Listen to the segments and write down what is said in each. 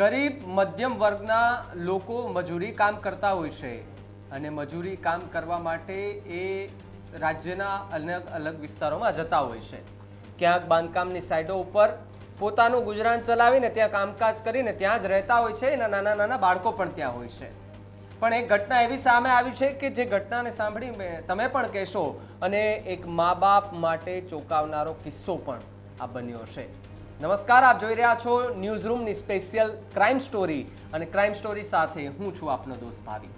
ગરીબ મધ્યમ વર્ગના લોકો મજૂરી કામ કરતા હોય છે અને મજૂરી કામ કરવા માટે એ રાજ્યના અલગ અલગ વિસ્તારોમાં જતા હોય છે. ક્યાંક બાંધકામની સાઈડો ઉપર પોતાનું ગુજરાન ચલાવીને ત્યાં કામકાજ કરીને ત્યાં જ રહેતા હોય છે, એના નાના નાના બાળકો પણ ત્યાં હોય છે. પણ એક ઘટના એવી સામે આવી છે કે જે ઘટનાને સાંભળી તમે પણ કહેશો અને એક મા બાપ માટે ચોંકાવનારો કિસ્સો પણ આ બન્યો છે. નમસ્કાર, આપ જોઈ રહ્યા છો ન્યૂઝ રૂમની સ્પેશિયલ ક્રાઇમ સ્ટોરી અને ક્રાઇમ સ્ટોરી સાથે હું છું આપનો દોસ્ત ભાવી.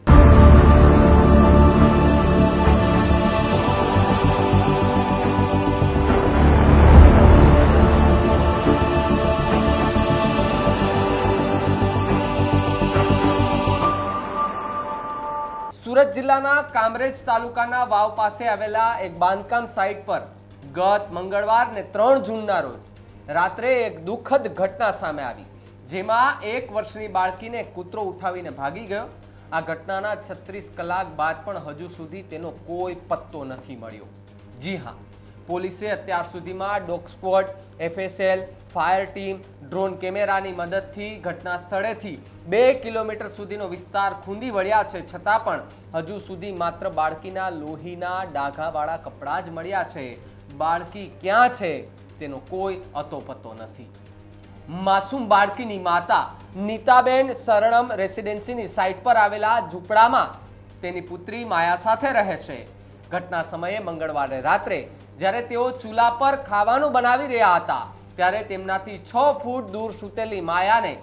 સુરત જિલ્લાના કામરેજ તાલુકાના વાવ પાસે આવેલા એક બાંધકામ સાઇટ પર ગત મંગળવાર ને ત્રણ જૂનના રોજ રાત્રે એક દુઃખદ ઘટના સામે આવી, જેમાં એક વર્ષની બાળકીને કૂતરો ઉઠાવીને ભાગી ગયો. આ ઘટનાના છત્રીસ કલાક બાદ પણ હજુ સુધી તેનો કોઈ પત્તો નથી મળ્યો. જી હા, પોલીસે અત્યાર સુધીમાં dog squad, FSL, fire team, drone કેમેરાની મદદથી ઘટના સ્થળેથી બે કિલોમીટર સુધીનો વિસ્તાર ખૂંદી વળ્યા છે. છતાં પણ હજુ સુધી માત્ર બાળકીના લોહીના ડાઘાવાળા કપડાં જ મળ્યા છે. બાળકી ક્યાં છે? તેનો કોઈ અતોપતો નથી. માસૂમ બાળકીની માતા નીતાબેન શરણમ રેસિડેન્સીની સાઇટ પર આવેલા ઝૂંપડામાં તેની પુત્રી માયા સાથે રહે છે. ઘટના સમયે મંગળવારે રાત્રે જ્યારે તેઓ ચૂલા પર ખાવાનું બનાવી રહ્યા હતા, ત્યારે તેમનાથી છ ફૂટ દૂર સૂતેલી માયાને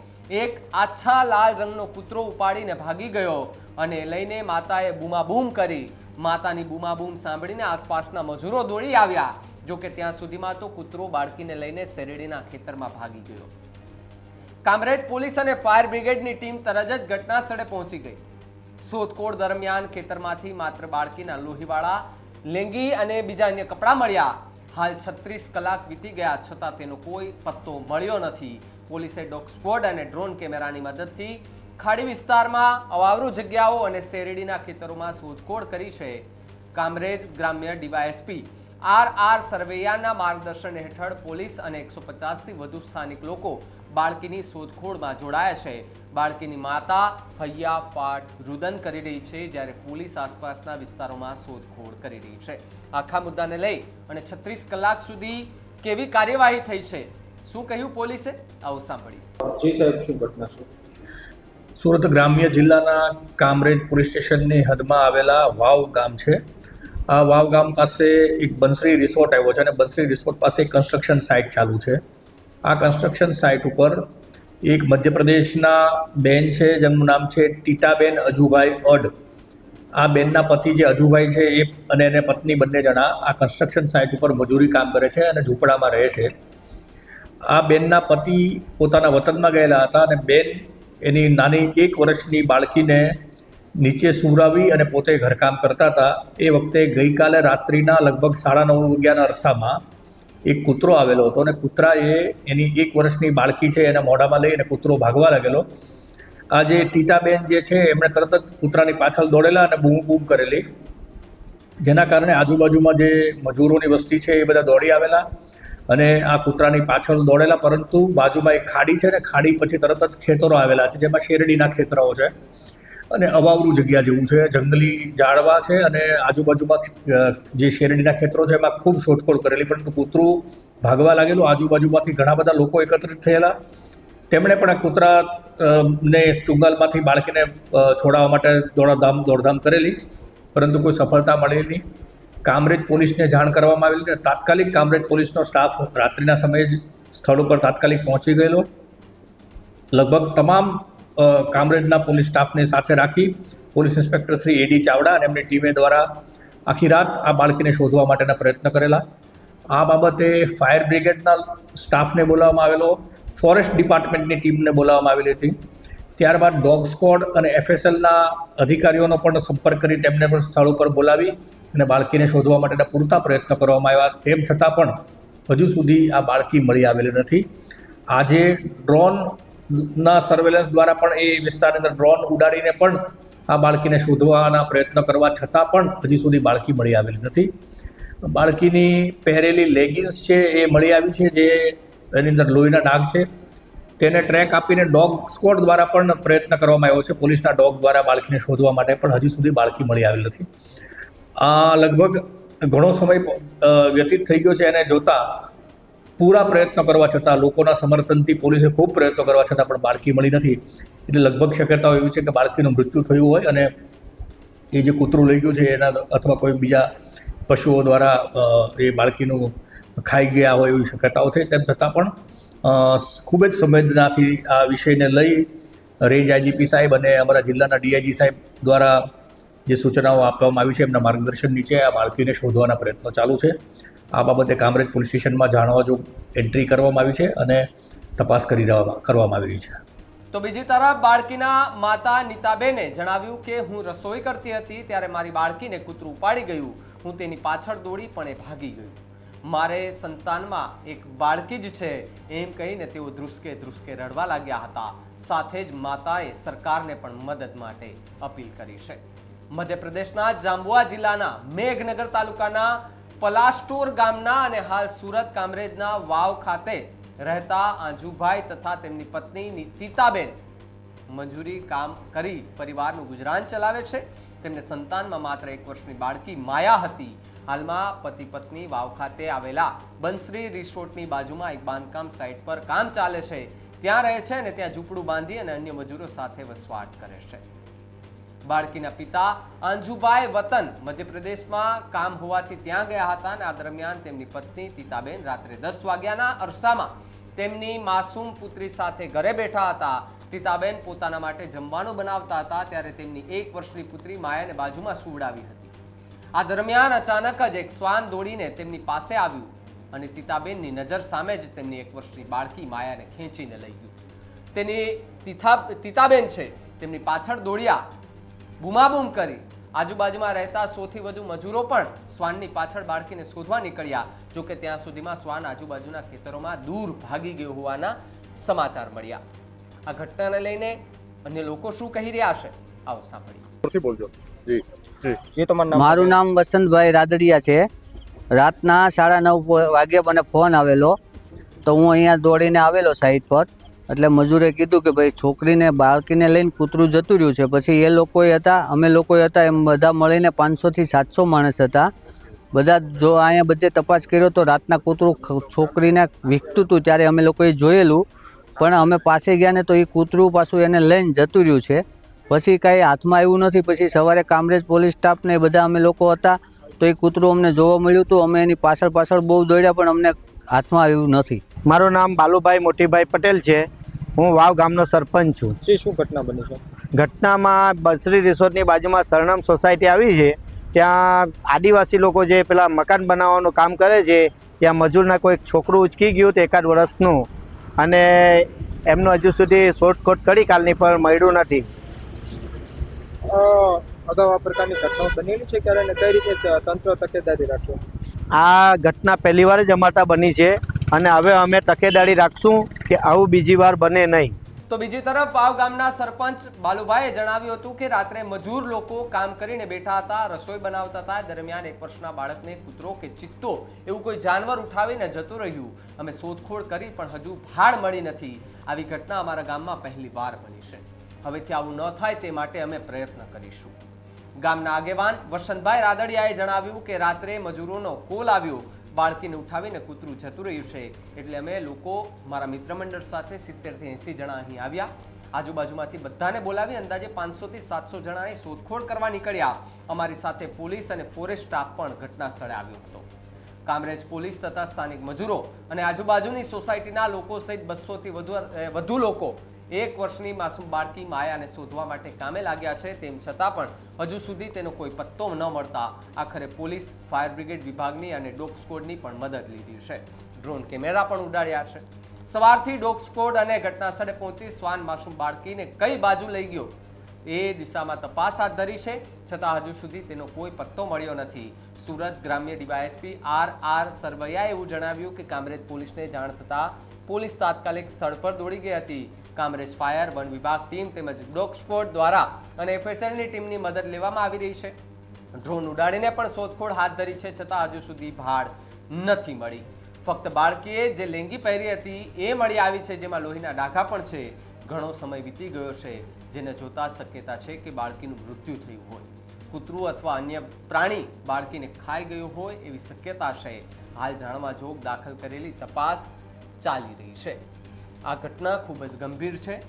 એક આછા લાલ રંગનો કૂતરો ઉપાડીને ભાગી ગયો અને લઈને માતાએ બૂમાબૂમ કરી. માતાની બૂમાબૂમ સાંભળીને આસપાસના મજૂરો દોડી આવ્યા. જો ત્યાં સુધીમાં તો કૂતરો બાળકીને લઈને શેરડીના ખેતરમાં ભાગી ગયો. કામરેજ પોલીસ અને ફાયર બ્રિગેડની ટીમ તરત જ ઘટના પહોંચી ગઈ. શોધખોળ દરમિયાન ખેતરમાંથી માત્ર બાળકીના લોહીવાળા, લેંગી અને બીજા અન્ય કપડાં મળ્યા. હાલ છત્રીસ કલાક વીતી ગયા છતાં તેનો કોઈ પત્તો મળ્યો નથી. પોલીસે ડોગ સ્ક્વોડ અને ડ્રોન કેમેરાની મદદથી ખાડી વિસ્તારમાં અવાવરૂ જગ્યાઓ અને શેરડીના ખેતરોમાં શોધખોળ કરી છે. કામરેજ ગ્રામ્ય ડીવાયએસપી આર આર સરવૈયાના માર્ગદર્શન હેઠળ પોલીસ અને એકસો પચાસથી વધુ સ્થાનિક લોકો બાળકીની શોધખોળમાં જોડાયા છે. બાળકીની માતા હૈયા પાઠ રુદન કરી રહી છે જ્યારે પોલીસ આસપાસના વિસ્તારોમાં શોધખોળ કરી રહી છે. આખા મુદ્દાને લઈ અને છત્રીસ કલાક સુધી કેવી કાર્યવાહી થઈ છે? શું કહ્યું પોલીસે? આવું સાંભળ્યું જી સાહેબ શું ઘટના છે? સુરત ગ્રામ્ય જિલ્લાના કામરેજ પોલીસ સ્ટેશનની હદમાં આવેલા વાવ ગામ છે. આ વાવ ગામ પાસે એક બંસરી રિસોર્ટ આવ્યો છે અને બંસરી રિસોર્ટ પાસે એક કન્સ્ટ્રક્શન સાઇટ ચાલુ છે. આ કન્સ્ટ્રક્શન સાઇટ ઉપર એક મધ્યપ્રદેશના બેન છે, જેમનું નામ છે ટીટાબેન અજુભાઈ અડ આ બેનના પતિ જે અજુભાઈ છે એ અને એને પત્ની બંને જણા આ કન્સ્ટ્રક્શન સાઇટ ઉપર મજૂરી કામ કરે છે અને ઝૂંપડામાં રહે છે. આ બેનના પતિ પોતાના વતનમાં ગયેલા હતા અને બેન એની નાની એક વર્ષની બાળકીને નીચે સુવડાવી અને પોતે ઘરકામ કરતા હતા. એ વખતે ગઈકાલે રાત્રિના લગભગ સાડા નવ વાગ્યાના અરસામાં એક કૂતરો આવેલો હતો અને કૂતરાએ એની એક વર્ષની બાળકી છે એના મોઢામાં લઈ અને કૂતરો ભાગવા લાગેલો. આ જે ટીટાબેન જે છે એમણે તરત જ કૂતરાની પાછળ દોડેલા અને બૂમ બૂમ કરેલી. જેના કારણે આજુબાજુમાં જે મજૂરોની વસ્તી છે એ બધા દોડી આવેલા અને આ કૂતરાની પાછળ દોડેલા, પરંતુ બાજુમાં એક ખાડી છે ને ખાડી પછી તરત જ ખેતરો આવેલા છે, જેમાં શેરડીના ખેતરો છે. અને અવાવરું જગ્યા જેવું છે, જંગલી ઝાડવા છે અને આજુબાજુમાં જે શેરડીના ખેતરો છે એમાં ખૂબ શોધખોળ કરેલી, પરંતુ કૂતરું ભાગવા લાગેલું. આજુબાજુમાંથી ઘણા બધા લોકો એકત્રિત થયેલા. તેમણે પણ આ કૂતરા ને ચુંગાલમાંથી બાળકીને છોડાવવા માટે દોડાધામ, દોડધામ કરેલી, પરંતુ કોઈ સફળતા મળી નહીં. કામરેજ પોલીસને જાણ કરવામાં આવેલી અને તાત્કાલિક કામરેજ પોલીસનો સ્ટાફ રાત્રિના સમયે જ સ્થળ ઉપર તાત્કાલિક પહોંચી ગયેલો. લગભગ તમામ કામરેજના પોલીસ સ્ટાફને સાથે રાખી police inspector Shri AD Chavda અને એમની ટીમે દ્વારા આખી રાત આ બાળકીને શોધવા માટેના પ્રયત્ન કરેલા. આ બાબતે ફાયર બ્રિગેડના સ્ટાફને બોલાવવામાં આવેલો, ફોરેસ્ટ ડિપાર્ટમેન્ટની ટીમને બોલાવવામાં આવેલી હતી. ત્યારબાદ ડોગ સ્કોડ અને એફએસએલના અધિકારીઓનો પણ સંપર્ક કરી તેમને પણ સ્થળ ઉપર બોલાવી અને બાળકીને શોધવા માટેના પૂરતા પ્રયત્ન કરવામાં આવ્યા. તેમ છતાં પણ હજુ સુધી આ બાળકી મળી આવેલી નથી. આજે ડ્રોનના સર્વેલન્સ દ્વારા પણ એ વિસ્તારની અંદર ડ્રોન ઉડાડીને પણ આ બાળકીને શોધવાના પ્રયત્ન કરવા છતાં પણ હજી સુધી બાળકી મળી આવેલી નથી. બાળકીની પહેરેલી લેગિન્સ છે એ મળી આવી છે જે એની અંદર લોહીના ડાઘ છે. તેને ટ્રેક આપીને ડોગ સ્કોડ દ્વારા પણ પ્રયત્ન કરવામાં આવ્યો છે. પોલીસના ડોગ દ્વારા બાળકીને શોધવા માટે પણ હજી સુધી બાળકી મળી આવેલ નથી. આ લગભગ ઘણો સમય વ્યતીત થઈ ગયો છે. એને જોતા પૂરા પ્રયત્નો કરવા છતાં લોકોના સમર્થનથી પોલીસે ખૂબ પ્રયત્નો કરવા છતાં પણ બાળકી મળી નથી. એટલે લગભગ શક્યતાઓ એવી છે કે બાળકીનું મૃત્યુ થયું હોય અને એ જે કૂતરું લઈ ગયું છે એના અથવા કોઈ બીજા પશુઓ દ્વારા એ બાળકીનું ખાઈ ગયા હોય એવી શક્યતાઓ છે. તેમ છતાં પણ ખૂબ જ સંવેદનાથી આ વિષયને લઈ રેન્જ આઈજીપી સાહેબ અને અમારા જિલ્લાના ડીઆઈજી સાહેબ દ્વારા જે સૂચનાઓ આપવામાં આવી છે એમના માર્ગદર્શન નીચે આ બાળકીને શોધવાના પ્રયત્નો ચાલુ છે. આ બાબતે કામરેજ પોલીસ સ્ટેશનમાં જાણવા જો એન્ટ્રી કરવામાં આવી છે અને તપાસ કરી કરવામાં આવી રહી છે. તો બીજી તરફ બાળકીના માતા નીતાબેને જણાવ્યું કે હું રસોઈ કરતી હતી ત્યારે મારી બાળકીને કૂતરું ઉપાડી ગયું. હું તેની પાછળ દોડી પણ એ ભાગી ગયું. મારે સંતાનમાં એક બાળકી જ છે. એમ કહીને તેઓ ધ્રુસકે ધ્રુસકે રડવા લાગ્યા હતા. સાથે જ માતાએ સરકારને પણ મદદ માટે અપીલ કરી છે. મધ્યપ્રદેશના જાંબુઆ જિલ્લાના મેઘનગર તાલુકાના પલાસ્ટોર ગામના અને હાલ સુરત કામરેજના વાવ ખાતે રહેતા આંજુભાઈ તથા તેમની પત્ની નીતિતાબેન મજૂરી કામ કરી પરિવારનું ગુજરાન ચલાવે છે. તેમને સંતાનમાં માત્ર એક વર્ષની બાળકી માયા હતી. હાલમાં પતિ પત્ની વાવ ખાતે આવેલા બંસરી રિસોર્ટની બાજુમાં એક બાંધકામ સાઇટ પર કામ ચાલે છે. ત્યાં રહે છે અને ત્યાં ઝૂંપડું બાંધી અને અન્ય મજૂરો સાથે વસવાટ કરે છે. બાળકીના પિતા અંજુભાઈ વતન મધ્યપ્રદેશમાં કામ હોવાથી ત્યાં ગયા હતા અને આ દરમિયાન તેમની પત્ની તીતાબેન રાત્રે દસ વાગ્યાના અરસામાં તેમની માસૂમ પુત્રી સાથે ઘરે બેઠા હતા. તીતાબેન પોતાના માટે જમવાનું બનાવતા હતા, ત્યારે તેમની એક વર્ષની પુત્રી માયાને બાજુમાં સુવડાવી હતી. આ દરમિયાન અચાનક જ એક શ્વાન દોડીને તેમની પાસે આવ્યું અને તીતાબેનની નજર સામે જ તેમની એક વર્ષની બાળકી માયાને ખેંચીને લઈ ગયું. તેની તીથા, તીતાબેન છે, તેમની પાછળ દોડ્યા બૂમાબૂમ કરી. આજુબાજુમાં રહેતા સૌથી વધુ મજૂરો પણ શ્વાનની પાછળ બાળકીને શોધવા નીકળ્યા જોકે ત્યાં સુધીમાં શ્વાન આજુબાજુના ખેતરોમાં દૂર ભાગી ગયો હોવાના સમાચાર મળ્યા. આ ઘટનાને લઈને અન્ય લોકો શું કહી રહ્યા છે આવો સાંભળીએ. બોલજો. જી જી. જે તમારું નામ મારું નામ વસંતભાઈ રાદડિયા છે. રાતના સાડા નવ વાગ્યે મને ફોન આવેલો. તો હું અહીંયા દોડીને આવેલો સાઈડ પર. એટલે મજૂરે કીધું કે ભાઈ છોકરીને, બાળકીને લઈને કૂતરું જતું રહ્યું છે. પછી એ લોકોએ હતા, અમે લોકોએ હતા, એમ બધા મળીને પાંચસોથી સાતસો માણસ હતા. બધા જો અહીંયા બધે તપાસ કર્યો તો રાતના કૂતરું છોકરીને વિકતું હતું ત્યારે અમે લોકોએ જોયેલું. પણ અમે પાસે ગયા ને તો એ કૂતરું પાછું એને લઈને જતું રહ્યું છે. પછી કાંઈ હાથમાં આવ્યું નથી. પછી સવારે કામરેજ પોલીસ સ્ટાફ ને બધા અમે લોકો હતા તો એ કૂતરું અમને જોવા મળ્યું હતું અમે એની પાછળ પાછળ બહુ દોડ્યા પણ અમને હાથમાં આવ્યું નથી. મારું નામ બાલુભાઈ મોટીભાઈ પટેલ છે. હું વાવ ગામનો સરપંચ છું. જે શું ઘટના બની છે? ઘટનામાં બસરી રિસોર્ટની બાજુમાં સરનામ સોસાયટી આવી છે ત્યાં આદિવાસી લોકો જે પેલા મકાન બનાવવાનું કામ કરે છે ત્યાં મજૂરના કોઈ છોકરું ઉચકી ગયું હતું એકાદ વર્ષનું. અને એમનું હજુ સુધી શોધખોટ કરી કાલની પણ મળ્યું નથી. અગાઉ આ પ્રકારની ઘટનાઓ બનેલી છે ક્યારે અને કઈ રીતે તંત્ર તકેદારી રાખ્યો આ ઘટના પહેલી વાર જ અમારા બની છે. અને હવે અમે તકેદારી રાખશું કે આવું બીજી વાર બને નહીં. તો બીજી તરફ વાવ ગામના સરપંચ બાલુભાઈએ જણાવ્યું હતું કે રાત્રે મજૂર લોકો કામ કરીને બેઠા હતા, રસોઈ બનાવતા હતા. દરમિયાન એક વર્ષના બાળકને કૂતરો કે ચિત્તો એવું કોઈ જાનવર ઉઠાવીને જતું રહ્યું. અમે શોધખોળ કરી, પણ હજુ ભાડ મળી નથી. આવી ઘટના અમારા ગામમાં પહેલી વાર બની છે. હવેથી આવું ન થાય તે માટે અમે પ્રયત્ન કરીશું. ગામના આગેવાન વસંતભાઈ રાદડિયાએ જણાવ્યું કે રાત્રે મજૂરોનો કોલ આવ્યો. બાળકીને ઉઠાવીને કૂતરું જતું રહ્યું છે. એટલે અમે લોકો મારા મિત્ર મંડળ સાથે સિત્તેરથી એંસી જણા અહીં આવ્યા. આજુબાજુમાંથી બધાને બોલાવી અંદાજે પાંચસોથી સાતસો જણાએ શોધખોળ કરવા નીકળ્યા. અમારી સાથે પોલીસ અને ફોરેસ્ટ સ્ટાફ પણ ઘટના સ્થળે આવ્યો હતો. કામરેજ પોલીસ તથા સ્થાનિક મજૂરો અને આજુબાજુની સોસાયટીના લોકો સહિત બસોથી વધુ વધુ લોકો એક વર્ષની માસૂમ બાળકી માયાને શોધવા માટે કામે લાગ્યા છે, તેમ છતાં પણ હજુ સુધી તેનો કોઈ પત્તો ન મળતા આખરે પોલીસ, ફાયર બ્રિગેડ વિભાગની અને ડોગ સ્કોડની પણ મદદ લીધી છે. ડ્રોન કેમેરા પણ ઉડાડ્યા છે. સવારથી ડોગ સ્કોડ અને ઘટના સ્થળે પહોંચી શ્વાન માસૂમ બાળકીને કઈ બાજુ લઈ ગયો? એ દિશામાં તપાસ હાથ ધરી છે, છતાં હજુ સુધી તેનો કોઈ પત્તો મળ્યો નથી. સુરત ગ્રામ્ય ડીવાયએસપી આર આર સરવૈયાએ એવું જણાવ્યું કે કામરેજ પોલીસને જાણ થતાં પોલીસ તાત્કાલિક સ્થળ પર દોડી ગઈ હતી. કામરેજ ફાયર વન વિભાગ ટીમ તેમજ ડોગ સ્પોટ દ્વારા અને એફએસએલની ટીમની મદદ લેવામાં આવી રહી છે. ડ્રોન ઉડાડીને પણ શોધખોળ હાથ ધરી છે, છતાં હજુ સુધી ભાડ નથી મળી. ફક્ત બાળકીએ જે લેંગી પહેરી હતી, એ મળી આવી છે, જેમાં લોહીના ડાઘા પણ છે. ઘણો સમય વીતી ગયો છે, જેને જોતા શક્યતા છે કે બાળકીનું મૃત્યુ થયું હોય. કૂતરું અથવા અન્ય પ્રાણી બાળકીને ખાઈ ગયું હોય એવી શક્યતા છે. હાલ જાણવા જોગ દાખલ કરેલી તપાસ ચાલી રહી છે. આ ઘટના ખૂબ જ ગંભીર છે,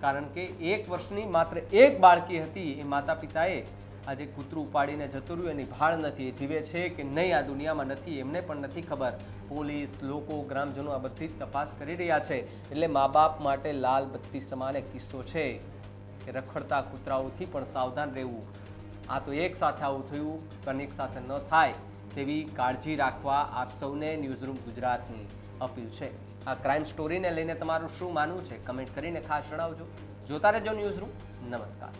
કારણ કે એક વર્ષની માત્ર એક બાળકી હતી, એ માતા પિતાએ આજે કૂતરું ઉપાડીને જતું રહ્યું, એની ભાળ નથી, એ જીવે છે કે નહીં આ દુનિયામાં નથી, એમને પણ નથી ખબર. પોલીસ, લોકો, ગ્રામજનો આ બધી તપાસ કરી રહ્યા છે. એટલે મા બાપ માટે લાલ બત્તી સમાન એક કિસ્સો છે કે રખડતા કૂતરાઓથી પણ સાવધાન રહેવું. આ તો એક સાથે આવું થયું અનેક સાથે ન થાય તેવી કાળજી રાખવા આપ સૌને ન્યૂઝરૂમ ગુજરાતની અપીલ છે. આ ક્રાઇમ સ્ટોરીને લઈને તમારું શું માનવું છે? કમેન્ટ કરીને ખાસ જણાવજો. જોતા રહેજો ન્યૂઝ રૂમ નમસ્કાર.